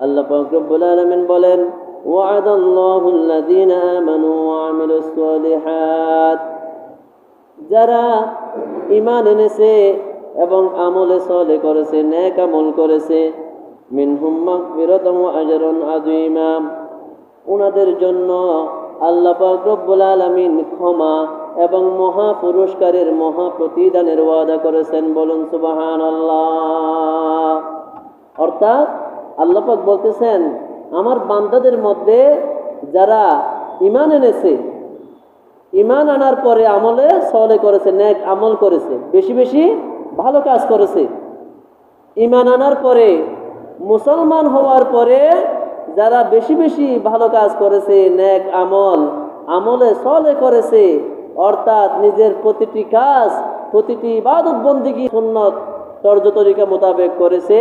আল্লাহ পাক রব্বুল আলামিন বলেন وعد الله الذين آمنوا وعملوا الصالحات যারা ইমান এনেছে এবং আমলে সলে করেছে নেক আমল করেছে মিনহুম মাগফিরাতাম ওয়া আজরুন আযীমা ওনাদের জন্য আল্লাহ পাক রব্বুল আলামিন ক্ষমা এবং মহা পুরস্কারের মহা প্রতিদানের ওয়াদা করেছেন বলুন সুবহানাল্লাহ অর্থাৎ আল্লাহ পাক বলতেছেন, আমার বান্দাদের মধ্যে যারা ইমান এনেছে ইমান আনার পরে আমলে সলে করেছে ন্যাক আমল করেছে, বেশি বেশি ভালো কাজ করেছে ইমান আনার পরে, মুসলমান হওয়ার পরে যারা বেশি বেশি ভালো কাজ করেছে ন্যাক আমল আমলে সলে করেছে, অর্থাৎ নিজের প্রতিটি কাজ, প্রতিটি ইবাদত বন্দিগি সুন্নত তর্জ মোতাবেক করেছে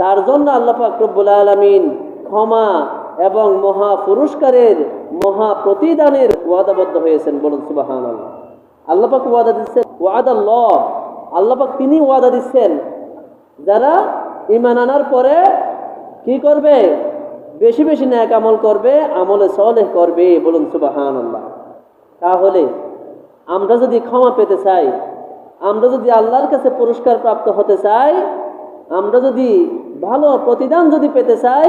তার জন্য আল্লাহ ফাকরবুল আলমিন ক্ষমা এবং মহা পুরস্কারের, মহা প্রতিদানের ওয়াদাবদ্ধ হয়েছেন বলুন সুবাহান আল্লাপাক ওয়াদা দিচ্ছেন ওয়াদা ল আল্লাপাক তিনি ওয়াদা দিচ্ছেন, যারা ইমান আনার পরে কি করবে? বেশি বেশি ন্যাক আমল করবে, আমলে সলেহ করবে বলুন সুবাহান আল্লাহ তাহলে আমরা যদি ক্ষমা পেতে চাই, আমরা যদি আল্লাহর কাছে পুরস্কার প্রাপ্ত হতে চাই আমরা যদি ভালো প্রতিদান যদি পেতে চাই,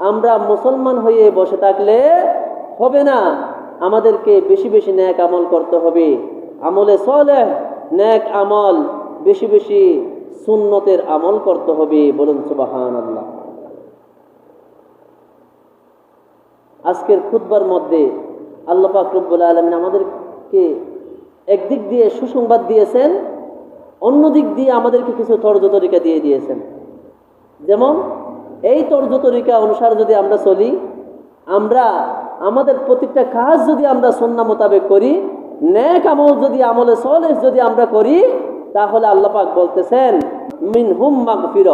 আমরা মুসলমান হয়ে বসে থাকলে হবে না। আমাদেরকে বেশি বেশি ন্যাক আমল করতে হবে। আমলে সলেহ, ন্যাক আমল, বেশি বেশি সুন্নতের আমল করতে হবে বলুন সুবাহান আল্লাহ আজকের খুতবার মধ্যে আল্লাহ পাক রব্বুল আলমিন আমাদেরকে একদিক দিয়ে সুসংবাদ দিয়েছেন অন্য দিক দিয়ে আমাদেরকে কিছু তর্জ তরিকা দিয়ে দিয়েছেন। যেমন, এই তর্জ তরিকা অনুসারে যদি আমরা চলি, আমরা, আমাদের প্রতিটা কাজ যদি আমরা সন্না মোতাবেক করি ন্যাক আমল যদি, আমলে সলেস যদি আমরা করি, তাহলে আল্লাপাক বলতেছেন মিন হুম মাগফির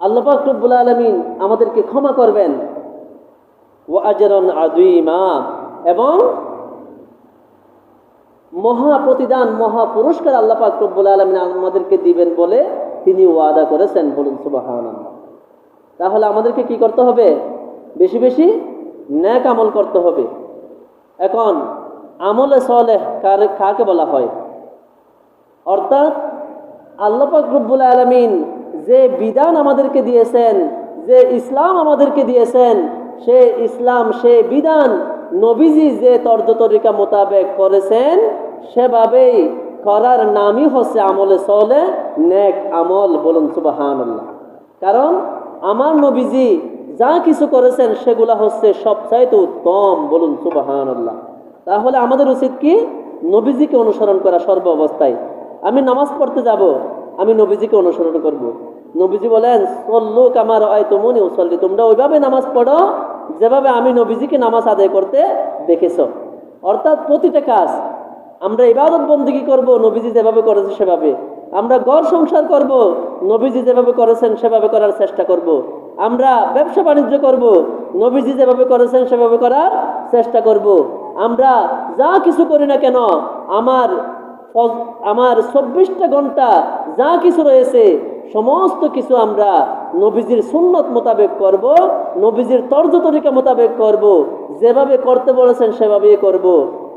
আল্লাহ পাক রব্বুল আলমিন আমাদেরকে ক্ষমা করবেন। ও আজরন আদুইমা এবং মহা প্রতিদান মহা পুরস্কার আল্লাহ পাক রব্বুল আলমিন আমাদেরকে দিবেন বলে তিনি ওয়াদা করেছেন। বলুন সুবাহান তাহলে আমাদেরকে কি করতে হবে? বেশি বেশি ন্যাক আমল করতে হবে। এখন আমলে সলেহ কার, কাকে বলা হয়? অর্থাৎ আল্লাহ পাক রব্বুল আলমিন যে বিধান আমাদেরকে দিয়েছেন, যে ইসলাম আমাদেরকে দিয়েছেন, সে ইসলাম, সে বিধান নবীজি যে তর্জ তরিকা মোতাবেক করেছেন, সেভাবেই করার নামই হচ্ছে আমলে সলে নেক আমল বলুন সুবাহান কারণ আমার নবীজি যা কিছু করেছেন, সেগুলা হচ্ছে সবচাইতে উত্তম বলুন সুবাহান তাহলে আমাদের উচিত কি? নবীজিকে অনুসরণ করা সর্ব অবস্থায়। আমি নামাজ পড়তে যাব, আমি নবীজিকে অনুসরণ করব। নবীজি বলেন সল্লুক আমার আয়তমনি উসল্লি তোমরা ওইভাবে নামাজ পড়ো যেভাবে আমি নবীজিকে নামাজ আদায় করতে দেখেছ অর্থাৎ প্রতিটা কাজ আমরা ইবাদত বন্দিগি করব, নবীজি যেভাবে করেছে সেভাবে আমরা ঘর সংসার করব, নবীজি যেভাবে করেছেন সেভাবে করার চেষ্টা করব। আমরা ব্যবসা বাণিজ্য করব, নবীজি যেভাবে করেছেন সেভাবে করার চেষ্টা করব। আমরা যা কিছু করি না কেন, আমার আমার চব্বিশটা ঘণ্টা যা কিছু রয়েছে সমস্ত কিছু আমরা নবীজির সুন্নত মোতাবেক করব, নবীজির তর্জ তরিকা মোতাবেক করব, যেভাবে করতে বলেছেন সেভাবেই করব।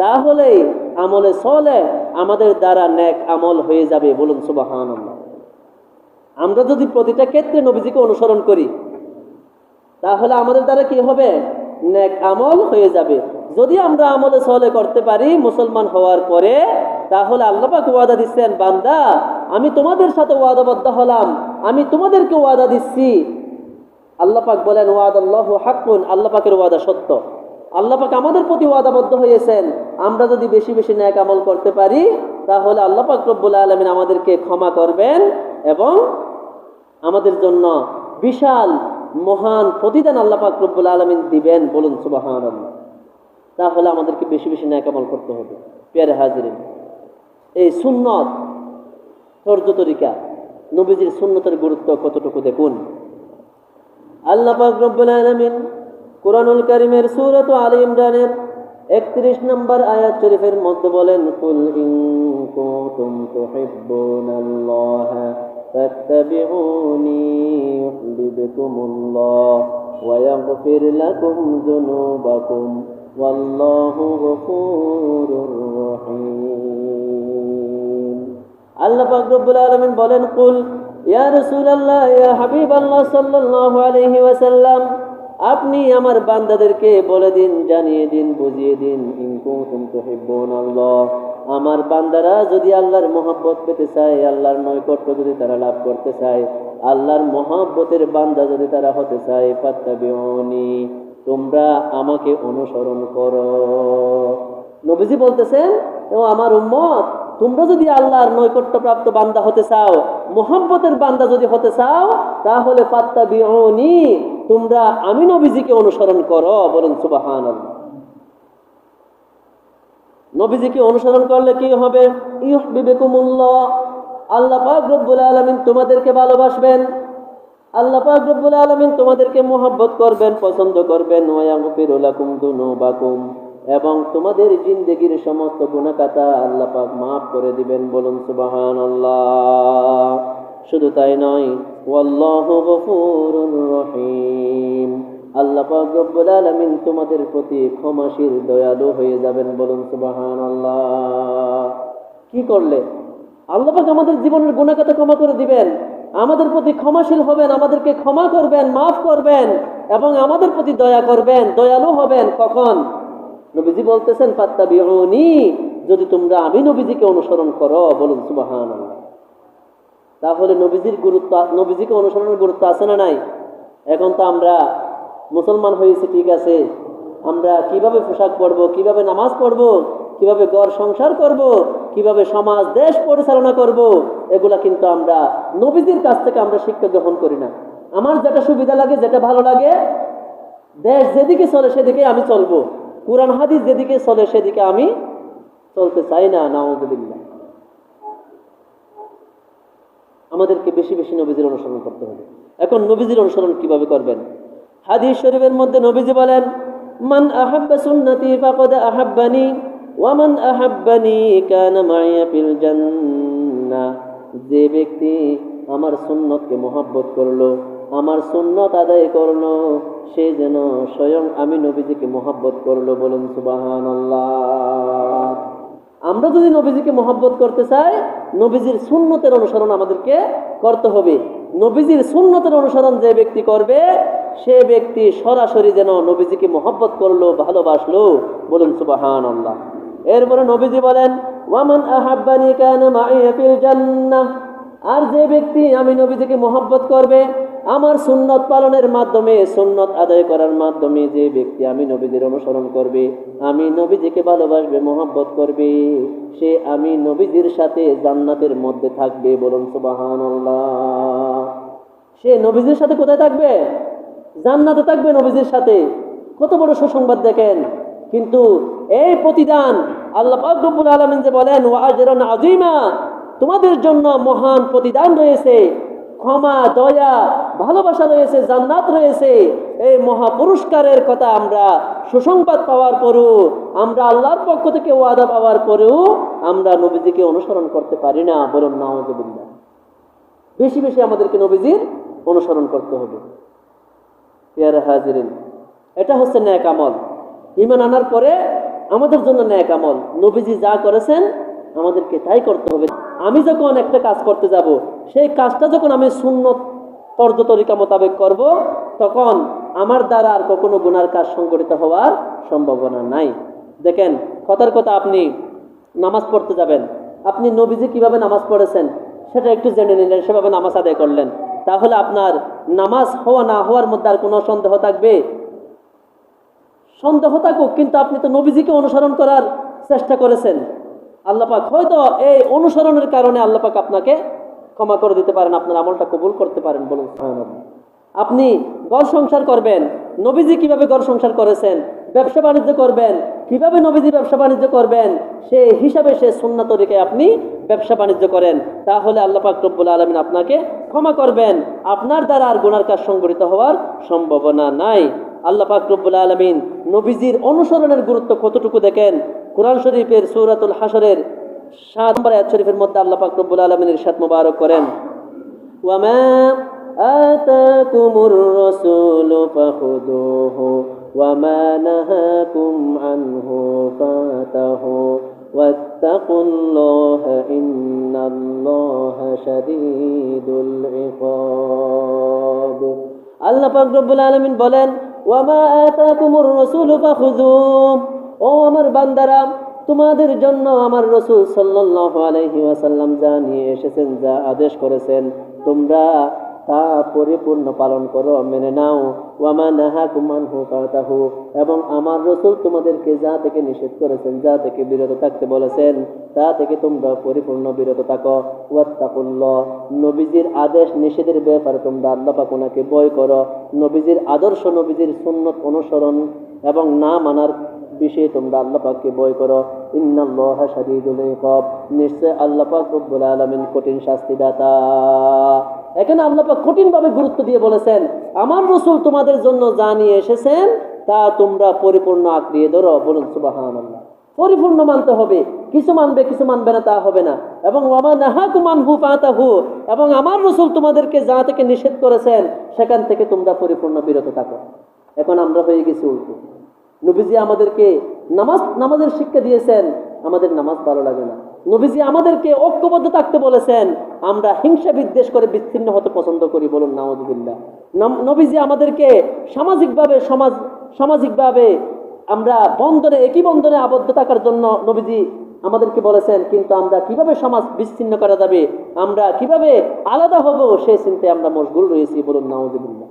তাহলেই আমলে সলে আমাদের দ্বারা ন্যাক আমল হয়ে যাবে, বলুন সুবাহান আমরা যদি প্রতিটা ক্ষেত্রে নবীজিকে অনুসরণ করি, তাহলে আমাদের দ্বারা কি হবে? ন্যাক আমল হয়ে যাবে। যদি আমরা আমলে সলে করতে পারি মুসলমান হওয়ার পরে, তাহলে আল্লাপাক ওয়াদা দিচ্ছেন, বান্দা আমি তোমাদের সাথে ওয়াদাবদ্ধ হলাম। আমি তোমাদেরকে ওয়াদা দিচ্ছি। আল্লাপাক বলেন ওয়াদ আল্লাহ হাকুন আল্লাপাকের ওয়াদা সত্য। আল্লাপাক আমাদের প্রতি ওয়াদাবদ্ধ হয়েছেন। আমরা যদি বেশি বেশি ন্যাক আমল করতে পারি, তাহলে আল্লাপাক রব্বুল আলমিন আমাদেরকে ক্ষমা করবেন এবং আমাদের জন্য বিশাল, মহান প্রতিদান আল্লাপাক রব্বুল আলমিন দিবেন বলুন সুবাহান তাহলে আমাদেরকে বেশি বেশি ন্যাকামল করতে হবে। পেয়ারে হাজিরিন, এই সুন্নত ফর্জ তরিকা। নবীজির সুন্নতের গুরুত্ব কতটুকু দেখুন? আল্লাহ রব্বুল আলমিন কোরআনুল করিমের সুরত আলী ইমরানের একত্রিশ নম্বর আয়াত শরীফের মধ্যে বলেন, কুল ইন কুনতুম তুহিব্বুনাল্লাহ ফাত্তাবিউনি ইউহিব্বুকুমুল্লাহ ওয়া ইয়াগফির লাকুম যুনুবাকুম ওয়াল্লাহু গফুরুর রহিম। আল্লাহ পাক রব্বুল আলামিন বলেন, কুল, ইয়া রাসূলুল্লাহ, ইয়া হাবিবাল্লাহ সাল্লাল্লাহু আলাইহি ওয়াসাল্লাম, আপনি আমার বান্দাদেরকে বলে দিন, জানিয়ে দিন, বুঝিয়ে দিন, ইন কুনতুম তুহিব্বুনাল্লাহ। আমার বান্দারা যদি আল্লাহর মহব্বত পেতে চায়, আল্লাহর নৈকট্য যদি তারা লাভ করতে চায়, আল্লাহর মহব্বতের বান্দা যদি তারা হতে চায়, ফাত্তাবিউনি, তোমরা আমাকে অনুসরণ করো। নবীজি বলতেছেন, ও আমার উম্মত তোমরা যদি আল্লাহর নৈকট্যপ্রাপ্ত বান্দা হতে চাও মোহাম্মতের বান্দা যদি হতে চাও, তাহলে পাত্তা বিহনি তোমরা আমি নবীজিকে অনুসরণ করো বলেন সুবাহান নবীজিকে অনুসরণ করলে কি হবে? ইহ বিবেকুমুল্লাহ আল্লাহ পাক রব্বুল আলমিন তোমাদেরকে ভালোবাসবেন। আল্লাহ পাক রব্বুল আলমিন তোমাদেরকে মোহাব্বত করবেন, পছন্দ করবেন। ওয়াগফিরুলাকুম দুনুবাকুম। এবং তোমাদের জিন্দেগির সমস্ত গুণাকাতা আল্লাহ পাক মাফ করে দিবেন, বলুন সুবাহান আল্লাহ শুধু তাই নয় আল্লাহ পাক রব্বুল আলামিন তোমাদের প্রতি ক্ষমাশীল, দয়ালু হয়ে যাবেন, বলুন সুবাহান আল্লাহ কি করলে? আল্লাহ পাক আমাদের জীবনের গুণাকাতা ক্ষমা করে দিবেন। আমাদের প্রতি ক্ষমাশীল হবেন, আমাদেরকে ক্ষমা করবেন, মাফ করবেন, এবং আমাদের প্রতি দয়া করবেন, দয়ালু হবেন কখন? নবীজি বলতেছেন পাত্তা বিহনি যদি তোমরা আমি নবীজিকে অনুসরণ করো, বলুন সুবাহান তাহলে নবীজির গুরুত্ব, নবীজিকে অনুসরণের গুরুত্ব আছে না নাই? এখন তো আমরা মুসলমান হয়েছি, ঠিক আছে। আমরা কীভাবে পোশাক পরব, কীভাবে নামাজ পড়ব, কীভাবে গড় সংসার করব, কীভাবে সমাজ, দেশ পরিচালনা করব, এগুলা কিন্তু আমরা নবীজির কাছ থেকে আমরা শিক্ষা গ্রহণ করি না। আমার যেটা সুবিধা লাগে, যেটা ভালো লাগে, দেশ যেদিকে চলে সেদিকে আমি চলবো। কোরআন হাদিস যেদিকে চলে, সেদিকে আমি চলতে চাই না, নাউজুবিল্লাহ। আমাদেরকে বেশি বেশি নবীজির অনুসরণ করতে হবে। এখন নবীজির অনুসরণ কীভাবে করবেন? হাদিস শরীফের মধ্যে নবীজি বলেন, মান আহাব্বা সুন্নতি ফাকাদ আহাব্বানি, ওয়া মান আহাব্বানি কানা মাইয়া ফিল জান্নাহ যে ব্যক্তি আমার সুন্নতকে মহব্বত করল, আমার সুন্নত আদায় করল সে যেন স্বয়ং আমি নবীজিকে মহব্বত করল বলুন সুবাহান আমরা যদি নবীজিকে মহব্বত করতে চাই, নবীজির সুন্নতের অনুসরণ আমাদেরকে করতে হবে। নবীজির সুন্নতের অনুসরণ যে ব্যক্তি করবে, সে ব্যক্তি সরাসরি যেন নবীজিকে মহব্বত করল, ভালোবাসলো বলুন সুবাহান আল্লাহ এরপরে নবীজি বলেন, ওয়ামান আহাব্বানি কানা আর যে ব্যক্তি আমি নবীজিকে মহব্বত করবে আমার সুন্নত পালনের মাধ্যমে, সুন্নত আদায় করার মাধ্যমে যে ব্যক্তি আমি নবীদের অনুসরণ করবে, আমি নবীজিকে ভালোবাসবে, মহব্বত করবে, সে আমি নবীজির সাথে জান্নাতের মধ্যে থাকবে বলুন সুবাহান সে নবীজির সাথে কোথায় থাকবে? জান্নাতে থাকবে নবীজির সাথে। কত বড় সুসংবাদ দেখেন। কিন্তু এই প্রতিদান আল্লাহ রব্বুল যে বলেন ওয়াজরান আজিমা তোমাদের জন্য মহান প্রতিদান রয়েছে। ক্ষমা, দয়া, ভালোবাসা রয়েছে, জান্নাত রয়েছে। এই মহা পুরস্কারের কথা আমরা সুসংবাদ পাওয়ার পরেও, আমরা আল্লাহর পক্ষ থেকে ওয়াদা পাওয়ার পরেও আমরা নবীজিকে অনুসরণ করতে পারি না বলুন নাওয়াজবিল্লাহ বেশি বেশি আমাদেরকে নবীজির অনুসরণ করতে হবে। এটা হচ্ছে ন্যাক আমল। ইমান আনার পরে আমাদের জন্য ন্যাক আমল। নবীজি যা করেছেন আমাদেরকে তাই করতে হবে। আমি যখন একটা কাজ করতে যাব, সেই কাজটা যখন আমি শূন্য তর্জ তরিকা মোতাবেক করব, তখন আমার দ্বারা আর কখনো গুনার কাজ সংগঠিত হওয়ার সম্ভাবনা নাই। দেখেন, কথার কথা আপনি নামাজ পড়তে যাবেন। আপনি নবীজি কীভাবে নামাজ পড়েছেন, সেটা একটু জেনে নিলেন, সেভাবে নামাজ আদায় করলেন। তাহলে আপনার নামাজ হওয়া না হওয়ার মধ্যে আর কোনো সন্দেহ থাকবে? সন্দেহ থাকুক, কিন্তু আপনি তো নবীজিকে অনুসরণ করার চেষ্টা করেছেন। আল্লাপাক হয়তো এই অনুসরণের কারণে আল্লাপাক আপনাকে ক্ষমা করে দিতে পারেন, আপনার আমলটা কবুল করতে পারেন বলুন। আপনি ঘর সংসার করবেন, নবীজি কীভাবে ঘর সংসার করেছেন, ব্যবসা বাণিজ্য করবেন, কীভাবে নবীজি ব্যবসা বাণিজ্য করবেন সে হিসাবে সে সুন্না তরিকায় আপনি ব্যবসা বাণিজ্য করেন, তাহলে আল্লাহ রব্বুল আলমিন আপনাকে ক্ষমা করবেন। আপনার দ্বারা আর গুনার কাজ সংগঠিত হওয়ার সম্ভাবনা নাই। আল্লাহ পাক রব্বুল আলমিন নবীজির অনুসরণের গুরুত্ব কতটুকু দেখেন কোরআন শরীফের সৌরাতুল হাসরের সাত নম্বর আয়াত শরীফের মধ্যে আল্লাহ পাক রব্বুল আলমিনের সাত মুবারক করেন وما آتاكم الرسول فخذوه وما نهاكم عنه فاتهوا واتقوا الله إن الله شديد العقاب আল্লাহ পাক রব্বুল আলামিন বলেন ওয়ামা আতাকুমুর রাসূলু ফাখুযুম ও আমার বান্দারা, তোমাদের জন্য আমার রসুল সাল্লাল্লাহু আলাইহি ওয়াসাল্লাম যা নিয়ে এসেছেন, যা আদেশ করেছেন, তোমরা তা পরিপূর্ণ পালন করো, মেনে নাও। ওয়ামা নাহা নাহাকুম আনহু ফাতাহু। এবং আমার রসুল তোমাদেরকে যা থেকে নিষেধ করেছেন, যা থেকে বিরত থাকতে বলেছেন, তা থেকে তোমরা পরিপূর্ণ বিরত থাকো। ওয়াত্তাকুল্লাহ। নবীজির আদেশ নিষেধের ব্যাপারে তোমরা আল্লাহ পাক ওনাকে বয় করো। নবীজির আদর্শ, নবীজির সুন্নত অনুসরণ এবং না মানার বিষয়ে তোমরা আল্লাহ পাককে বয় করো। ইন্নাল্লাহ নিশ্চয় আল্লাহ পাক রব্বুল আলামিন কঠিন শাস্তি দাতা এখানে আল্লাহ পাক কঠিন ভাবে গুরুত্ব দিয়ে বলেছেন, আমার রসুল তোমাদের জন্য যা নিয়ে এসেছেন, তা তোমরা পরিপূর্ণ আঁকড়িয়ে ধরো। বলুন, সুবহানাল্লাহ। পরিপূর্ণ মানতে হবে। কিছু মানবে কিছু মানবে না, তা হবে না। এবং ওয়ামা নাহাকু মানহু ফাতাহু, এবং আমার রসুল তোমাদেরকে যা থেকে নিষেধ করেছেন, সেখান থেকে তোমরা পরিপূর্ণ বিরত থাকো। এখন আমরা হয়ে গেছি উল্টো। নবীজি আমাদেরকে নামাজ, নামাজের শিক্ষা দিয়েছেন, আমাদের নামাজ ভালো লাগে না। নবীজি আমাদেরকে ঐক্যবদ্ধ থাকতে বলেছেন, আমরা হিংসা বিদ্বেষ করে বিচ্ছিন্ন হতে পছন্দ করি বলুন নম- নবীজি আমাদেরকে সামাজিকভাবে, সমাজ সামাজিকভাবে আমরা বন্ধনে, একই বন্ধনে আবদ্ধ থাকার জন্য নবীজি আমাদেরকে বলেছেন, কিন্তু আমরা কীভাবে সমাজ বিচ্ছিন্ন করা যাবে, আমরা কীভাবে আলাদা হব সেই চিন্তায় আমরা মশগুল রয়েছি বলুন নাওজুবিল্লাহ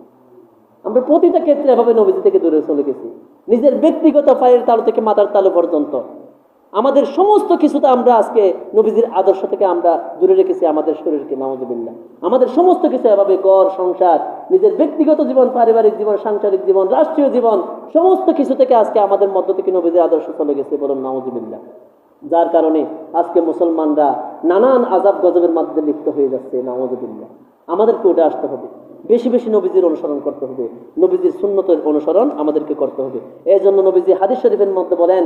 আমরা প্রতিটা ক্ষেত্রে এভাবে নবীজি থেকে দূরে চলে গেছি। নিজের ব্যক্তিগত পায়ের তালু থেকে মাথার তালু পর্যন্ত। আমাদের সমস্ত কিছুতে আমরা আজকে নবীজির আদর্শ থেকে আমরা দূরে রেখেছি, আমাদের শরীরকে নামজবিল্লা আমাদের সমস্ত কিছু এভাবে গড় সংসার, নিজের ব্যক্তিগত জীবন, পারিবারিক জীবন, সাংসারিক জীবন, রাষ্ট্রীয় জীবন, সমস্ত কিছু থেকে আজকে আমাদের মধ্য থেকে নবীজির আদর্শ চলে গেছে বলুন নামজবিল্লা যার কারণে আজকে মুসলমানরা নানান আজাব গজবের মাধ্যমে লিপ্ত হয়ে যাচ্ছে নামজবিল্লা আমাদেরকে উঠে আসতে হবে। বেশি বেশি নবীজির অনুসরণ করতে হবে। নবীজির সুন্নতের অনুসরণ আমাদেরকে করতে হবে। এই জন্য নবীজি হাদিস শরীফের মধ্যে বলেন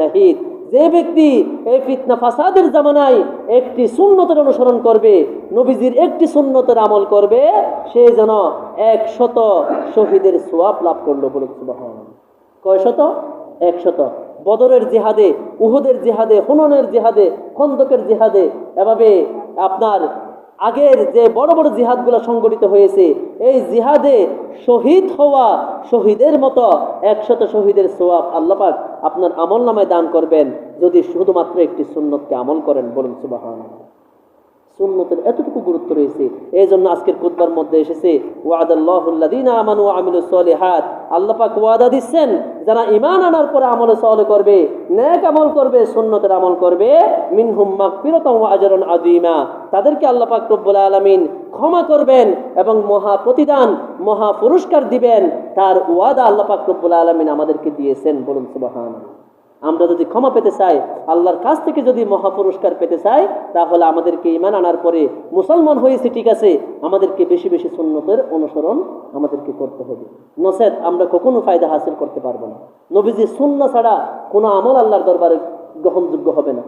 শাহিদ। যে ব্যক্তি এই ফিতনা ফাসাদের জামানায় একটি সুন্নতের অনুসরণ করবে, নবীজির একটি সুন্নতের আমল করবে, সে যেন একশত শহীদের সোয়াব লাভ করল বলে কয় শত একশত। বদরের জিহাদে, উহুদের জিহাদে, হুননের জিহাদে, খন্দকের জিহাদে এভাবে আপনার আগের যে বড় বড় জিহাদগুলো সংগঠিত হয়েছে, এই জিহাদে শহীদ হওয়া শহীদের মতো একশত শহীদের সোয়াব আল্লাপাক আপনার আমল নামায় দান করবেন, যদি শুধুমাত্র একটি সুন্নতকে আমল করেন বলুন সুবাহ সুন্নতের এতটুকু গুরুত্ব রয়েছে। এই জন্য আজকের কুতবার মধ্যে এসেছে ওয়াদাল্লাহুল্লাদিনা আমানু আমিলু সলিহাত। আল্লাহ পাক ওয়াদা দিচ্ছেন, যারা ইমান আনার পরে আমলে সলে করবে, নেক আমল করবে, সুন্নতের আমল করবে, মিনহুম মাগফিরাতাও ওয়া আজরুন আযীমা। তাদেরকে আল্লাহ পাক রব্বুল আলামিন ক্ষমা করবেন এবং মহা প্রতিদান, মহা পুরস্কার দিবেন। তার ওয়াদা আল্লাহ পাক রব্বুল আলামিন আমাদেরকে দিয়েছেন বলুন সুবহানাল্লাহ। আমরা যদি ক্ষমা পেতে চাই, আল্লাহর কাছ থেকে যদি মহা পুরস্কার পেতে চাই, তাহলে আমাদেরকে ইমান আনার পরে মুসলমান হয়েছে, ঠিক আছে, আমাদেরকে বেশি বেশি সুন্নতের অনুসরণ আমাদেরকে করতে হবে। নসেদ, আমরা কখনো ফায়দা হাসিল করতে পারব না। নবীজির শূন্য ছাড়া কোনো আমল আল্লাহর দরবারে গ্রহণযোগ্য হবে না।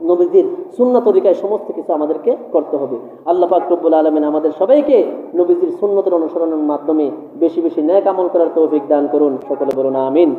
নবীজির শূন্য তরিকায় সমস্ত কিছু আমাদেরকে করতে হবে। আল্লাহ রব্বুল আলমিন আমাদের সবাইকে নবীজির শূন্যতের অনুসরণের মাধ্যমে বেশি বেশি ন্যায় আমল করার তৌফিক দান করুন। সকলে বলুন, আমিন।